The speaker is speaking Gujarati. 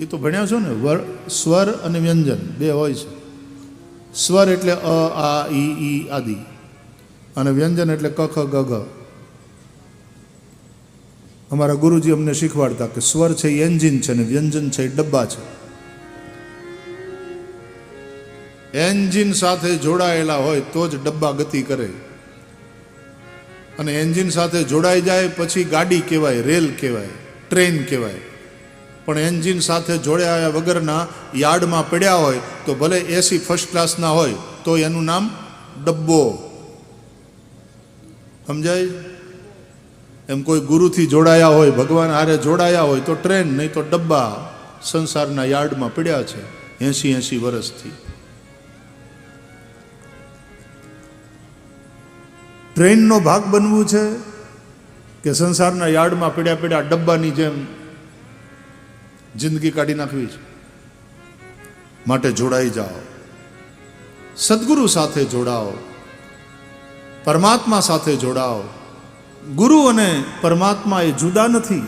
એ તો ભણ્યા છો ને? વર, સ્વર અને વ્યંજન બે હોય છે. સ્વર એટલે અ, આ, ઈ ઈ આદિ. અને વ્યંજન એટલે કખ ગ, ઘ. અમારા ગુરુજી અમને શીખવાડતા કે સ્વર છે એ એન્જિન છે ને વ્યંજન છે એ ડબ્બા છે. એન્જિન સાથે જોડાયેલા હોય તો જ ડબ્બા ગતિ કરે. અને એન્જિન સાથે જોડાઈ જાય પછી ગાડી કહેવાય, રેલ કહેવાય, ટ્રેન કહેવાય. પણ એન્જિન સાથે જોડાયા વગરના યાર્ડમાં પડ્યા હોય તો ભલે એસી ફર્સ્ટ ક્લાસના હોય, તો એનું નામ ડબ્બો. સમજાય? એમ કોઈ ગુરુથી જોડાયા હોય, ભગવાન હારે જોડાયા હોય, તો ટ્રેન નહીં તો ડબ્બા સંસારના યાર્ડમાં પડ્યા છે, એંસી એંસી વર્ષથી. ટ્રેનનો ભાગ બનવું છે કે સંસારના યાર્ડમાં પડ્યા પડ્યા ડબ્બાની જેમ જિંદગી કાઢી નાખવી છે. માટે જોડાઈ જાઓ. સદગુરુ સાથે જોડાઓ. પરમાત્મા સાથે જોડાઓ. ગુરુ અને પરમાત્મા એ જુદા નથી.